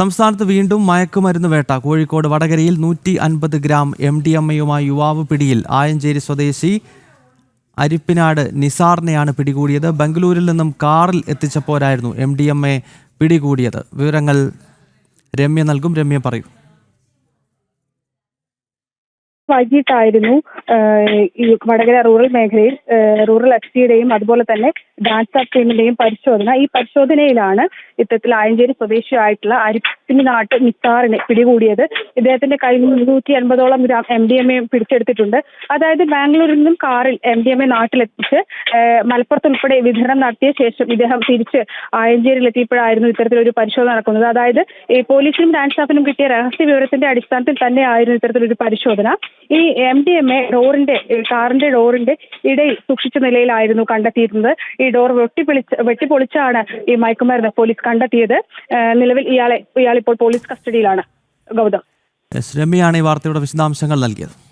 സംസ്ഥാനത്ത് വീണ്ടും മയക്കുമരുന്ന് വേട്ട. കോഴിക്കോട് വടകരയിൽ നൂറ്റി അൻപത് ഗ്രാം എം ഡി എം എയുമായി യുവാവ് പിടിയിൽ. ആയഞ്ചേരി സ്വദേശി അരിപ്പിനാട് നിസാറിനെയാണ് പിടികൂടിയത്. ബംഗളൂരിൽ നിന്നും കാറിൽ എത്തിച്ചപ്പോരായിരുന്നു എം ഡി എം എ പിടികൂടിയത്. വിവരങ്ങൾ രമ്യ നൽകും. രമ്യ പറയൂ. വൈകിട്ടായിരുന്നു ഈ വടകര റൂറൽ മേഖലയിൽ റൂറൽ എഫ് അതുപോലെ തന്നെ ഡാൻസ് ഓഫ് ടീമിന്റെയും പരിശോധന. ഈ പരിശോധനയിലാണ് ഇത്തരത്തിൽ ആയഞ്ചേരി സ്വദേശിയായിട്ടുള്ള അരിപ്പിനാട്ട് മിത്താറിനെ പിടികൂടിയത്. ഇദ്ദേഹത്തിന്റെ കയ്യിൽ നിന്ന് മുന്നൂറ്റി അൻപതോളം gram M D M A പിടിച്ചെടുത്തിട്ടുണ്ട്. അതായത് ബാംഗ്ലൂരിൽ നിന്നും കാറിൽ എം ഡി എം എ നാട്ടിലെത്തിച്ച് മലപ്പുറത്തുൾപ്പെടെ വിതരണം നടത്തിയ ശേഷം ഇദ്ദേഹം തിരിച്ച് ആയഞ്ചേരിയിൽ എത്തിയപ്പോഴായിരുന്നു ഇത്തരത്തിലൊരു പരിശോധന നടക്കുന്നത്. അതായത് പോലീസിനും ഡാൻസ് സ്റ്റാഫിനും കിട്ടിയ രഹസ്യ വിവരത്തിന്റെ അടിസ്ഥാനത്തിൽ തന്നെയായിരുന്നു ഇത്തരത്തിലൊരു പരിശോധന. ഈ എം ഡി എം എ ഡോറിന്റെ കാറിന്റെ ഡോറിന്റെ ഇടയിൽ സൂക്ഷിച്ച നിലയിലായിരുന്നു കണ്ടെത്തിയിരുന്നത്. ഈ ഡോർ വെട്ടിപ്പൊളിച്ച് വെട്ടിപ്പൊളിച്ചാണ് ഈ മയക്കുമരുന്ന് പോലീസ് കണ്ടെത്തിയത്. നിലവിൽ ഇയാളെ ഇയാൾ ഇപ്പോൾ പോലീസ് കസ്റ്റഡിയിലാണ്. ഗൗതം. രമ്യയാണ് ഈ വാർത്തയുടെ വിശദാംശങ്ങൾ നൽകിയത്.